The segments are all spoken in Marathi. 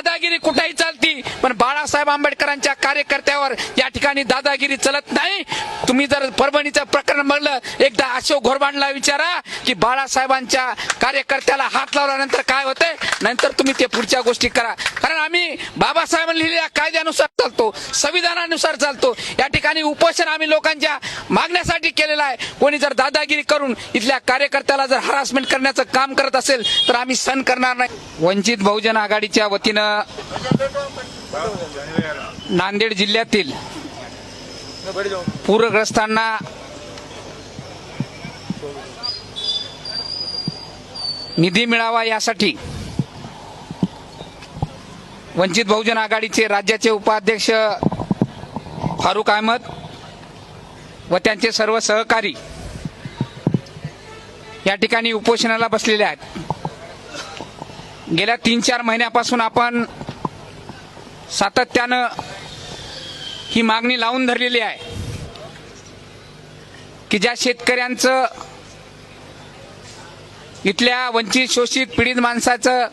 दादागिरी कुठेही चालती. पण बाळासाहेब आंबेडकरांच्या कार्यकर्त्यावर या ठिकाणी दादागिरी चलत नाही. तुम्ही जर परभणीचं प्रकरण म्हणलं एकदा अशोक घोरबांडला विचारा की बाळासाहेबांच्या कार्यकर्त्याला हात लावल्यानंतर काय होते? नंतर तुम्ही ते पुढच्या गोष्टी करा. कारण आम्ही बाबासाहेबांनी लिहिलेल्या कायद्यानुसार चालतो संविधानानुसार चालतो. या ठिकाणी उपोषण आम्ही लोकांच्या मागण्यासाठी केलेलं आहे. कोणी जर दादागिरी करून इथल्या कार्यकर्त्याला जर हरासमेंट करण्याचं काम करत असेल तर आम्ही सण करणार नाही. वंचित बहुजन आघाडीच्या वतीनं नांदेड जिल्ह्यातील पूरग्रस्तांना निधी मिळावा यासाठी वंचित बहुजन आघाडीचे राज्याचे उपाध्यक्ष फारुक अहमद व त्यांचे सर्व सहकारी या ठिकाणी उपोषणाला बसलेले आहेत. गेल्या तीन चार महिन्यापासून आपण सातत्यानं ही मागणी लावून धरलेली आहे की ज्या शेतकऱ्यांचं इथल्या वंचित शोषित पीडित माणसाचं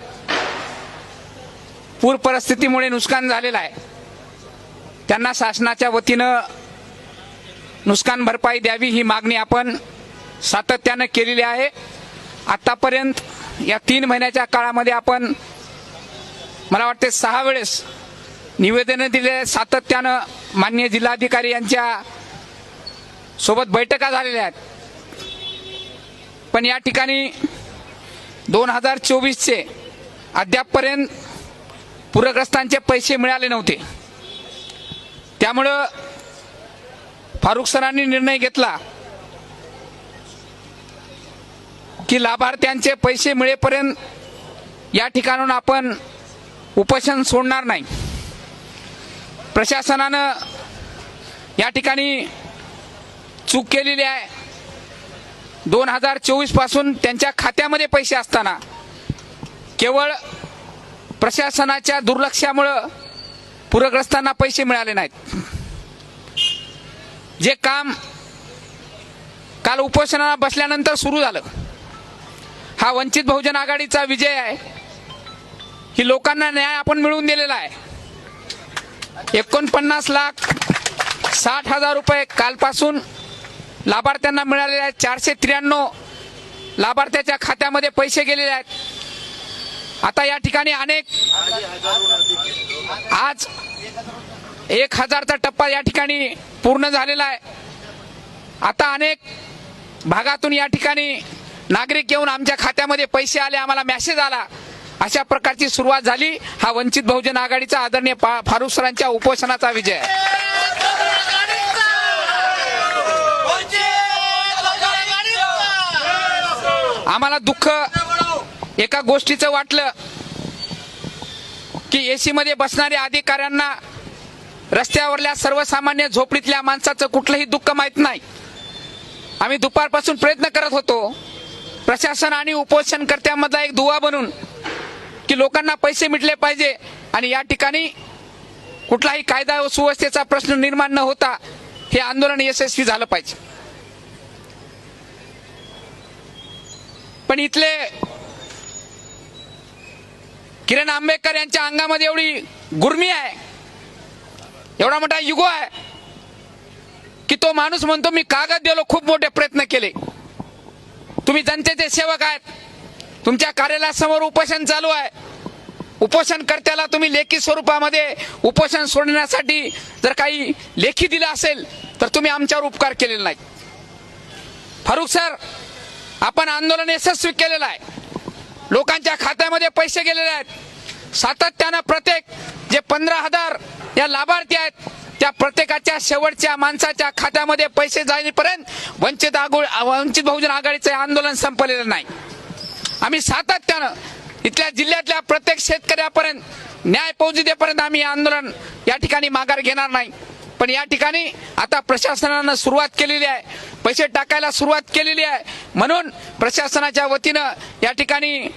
पूर परिस्थितीमुळे नुकसान झालेलं आहे त्यांना शासनाच्या वतीनं नुकसान भरपाई द्यावी ही मागणी आपण सातत्यानं केलेली आहे. आतापर्यंत या तीन महिन्याच्या काळामध्ये आपण मला वाटते सहा वेळेस निवेदनं दिले. सातत्यानं मान्य जिल्हाधिकारी यांच्या सोबत बैठका झालेल्या आहेत. पण या ठिकाणी दोन हजार चोवीसचे अद्यापपर्यंत पूरग्रस्तांचे पैसे मिळाले नव्हते. त्यामुळं फारुख सरांनी निर्णय घेतला. की लाभार्थ्यांचे पैसे मिळेपर्यंत या ठिकाणून आपण उपोषण सोडणार नाही. प्रशासनानं या ठिकाणी चूक केलेली आहे. दोन हजार चोवीसपासून त्यांच्या खात्यामध्ये पैसे असताना केवळ प्रशासनाच्या दुर्लक्षामुळं पूरग्रस्तांना पैसे मिळाले नाहीत. जे काम काल उपोषणाला बसल्यानंतर सुरू झालं. हा वंचित बहुजन आघाडीचा विजय आहे. की लोकांना न्याय आपण मिळवून दिलेला आहे. एकोणपन्नास लाख साठ हजार रुपये कालपासून लाभार्थ्यांना मिळालेले आहेत. चारशे त्र्याण्णव लाभार्थ्याच्या खात्यामध्ये पैसे गेलेले आहेत. आता या ठिकाणी अनेक आज एक हजारचा टप्पा या ठिकाणी पूर्ण झालेला आहे. आता अनेक भागातून या ठिकाणी नागरिक येऊन आमच्या खात्यामध्ये पैसे आले आम्हाला मेसेज आला. अशा प्रकारची सुरुवात झाली. हा वंचित बहुजन आघाडीचा आदरणीय पा- फारुख सरांच्या उपोषणाचा विजय. आम्हाला दुःख एका गोष्टीचं वाटलं की एसी मध्ये बसणाऱ्या अधिकाऱ्यांना रस्त्यावरल्या सर्वसामान्य झोपडीतल्या माणसाचं कुठलंही दुःख माहीत नाही. आम्ही दुपारपासून प्रयत्न करत होतो प्रशासन आणि उपोषणकर्त्यांमधला एक दुवा बनून की लोकांना पैसे मिटले पाहिजे आणि या ठिकाणी कुठलाही कायदा व सुव्यवस्थेचा प्रश्न निर्माण न होता हे आंदोलन यशस्वी झालं पाहिजे. पण इथले किरण आंबेडकर यांच्या अंगामध्ये एवढी गुर्मी आहे एवढा मोठा युगो आहे की तो माणूस म्हणतो मी कागद दिलो खूप मोठे प्रयत्न केले. तुम्ही जनतेचे सेवक आहेत. तुमच्या कार्यालयासमोर उपोषण चालू आहे. उपोषणकर्त्याला तुम्ही लेखी स्वरूपामध्ये उपोषण सोडण्यासाठी जर काही लेखी दिलं असेल तर तुम्ही आमच्यावर उपकार केलेले नाही. फारुख सर आपण आंदोलन यशस्वी केलेलं आहे. लोकांच्या खात्यामध्ये पैसे गेलेले आहेत. सातत्यानं प्रत्येक जे पंधरा हजार या लाभार्थी आहेत त्या प्रत्येकाच्या शेवटच्या माणसाच्या खात्यामध्ये पैसे जाईपर्यंत वंचित आगो वंचित बहुजन आघाडीचं आंदोलन संपलेलं नाही. आम्ही सातत्यानं इथल्या जिल्ह्यातल्या प्रत्येक शेतकऱ्यापर्यंत न्याय पोहोचू देपर्यंत आम्ही आंदोलन या ठिकाणी माघार घेणार नाही. पण या ठिकाणी आता प्रशासनानं सुरुवात केलेली आहे. पैसे टाकायला सुरुवात केलेली आहे. म्हणून प्रशासनाच्या वतीनं या ठिकाणी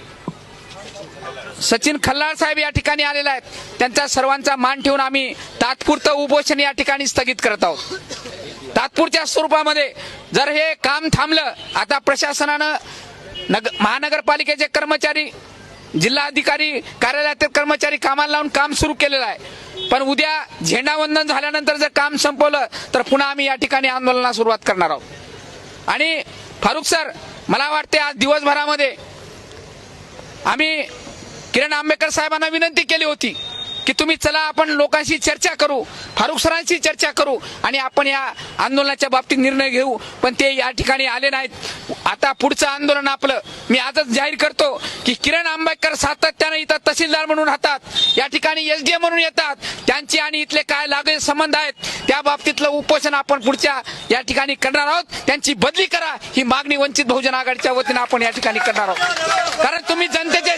सचिन खल्लाळ साहेब या ठिकाणी आलेले आहेत. त्यांचा सर्वांचा मान ठेवून आम्ही तात्पुरतं उपोषण या ठिकाणी स्थगित करत आहोत. तात्पुरच्या स्वरूपामध्ये जर हे काम थांबलं आता प्रशासनानं नग महानगरपालिकेचे कर्मचारी जिल्हाधिकारी कार्यालयातील कर्मचारी कामाला लावून काम सुरू केलेलं आहे. पण उद्या झेंडावंदन झाल्यानंतर जर काम संपवलं तर पुन्हा आम्ही या ठिकाणी आंदोलनाला सुरुवात करणार आहोत. आणि फारुख सर मला वाटते आज दिवसभरामध्ये आम्ही किरण आंबेकर साहेबांना विनंती केली होती. की तुम्ही चला आपण लोकांशी चर्चा करू फारुख सरांशी चर्चा करू आणि आपण या आंदोलनाच्या बाबतीत निर्णय घेऊ. पण ते या ठिकाणी आले नाहीत. आता पुढचं आंदोलन आपलं. मी आजच जाहीर करतो की किरण आंबेडकर सातत्यानं इथं तहसीलदार म्हणून राहतात. या ठिकाणी एसडीएम म्हणून येतात. त्यांची आणि इथले काय लागले संबंध आहेत त्या बाबतीतलं उपोषण आपण पुढच्या या ठिकाणी करणार आहोत. त्यांची बदली करा. ही मागणी वंचित बहुजन आघाडीच्या वतीनं आपण या ठिकाणी करणार आहोत. कारण तुम्ही जनतेचे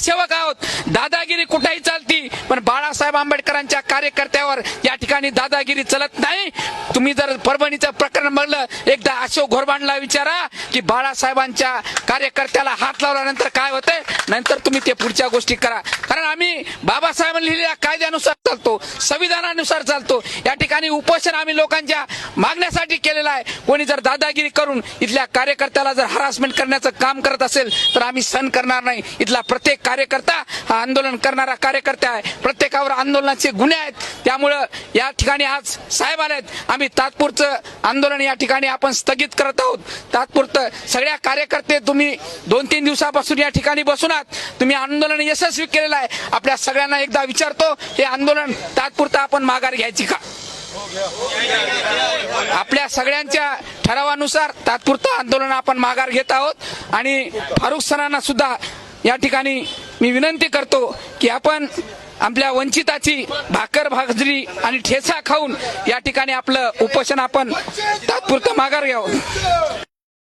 सेवक आहोत. दादागिरी कुठेही व्यक्ती पण बाळासाहेब आंबेडकरांच्या कार्यकर्त्यावर या ठिकाणी दादागिरी चलत नाही. तुम्ही जर परभणीचं प्रकरण बघलं एकदा अशोक घोरबांडला विचारा की बाळासाहेबांच्या कार्यकर्त्याला हात लावल्यानंतर काय होते नंतर तुम्ही ते पुढच्या गोष्टी करा. कारण आम्ही बाबासाहेबांनी लिहिलेल्या कायद्यानुसार चालतो संविधानानुसार चालतो. या ठिकाणी उपोषण आम्ही लोकांच्या मागण्यासाठी केलेलं आहे. कोणी जर दादागिरी करून इथल्या कार्यकर्त्याला जर हरासमेंट करण्याचं काम करत असेल तर आम्ही सहन करणार नाही. इथला प्रत्येक कार्यकर्ता हा आंदोलन करणारा कार्यकर्ता आहे. प्रत्येकावर आंदोलनाचे गुन्हे आहेत. त्यामुळं या ठिकाणी आज साहेब आलेत. आम्ही तात्पुरतं आंदोलन या ठिकाणी आपण स्थगित करत आहोत. तात्पुरतं सगळ्या कार्यकर्ते तुम्ही दोन तीन दिवसापासून या ठिकाणी बसून आहात. तुम्ही आंदोलन यशस्वी केलेलं आहे. आपल्या सगळ्यांना एकदा विचारतो हे आंदोलन तात्पुरतं आपण माघार घ्यायची का? आपल्या सगळ्यांच्या ठरावानुसार तात्पुरतं आंदोलन आपण माघार घेत आहोत. आणि फारुख सरांना सुद्धा या ठिकाणी मी विनंती करतो की आपण आपल्या वंचिताची भाकर भाजरी आणि ठेसा खाऊन या ठिकाणी आपलं उपोषण आपण तात्पुरतं माघार घ्यावं.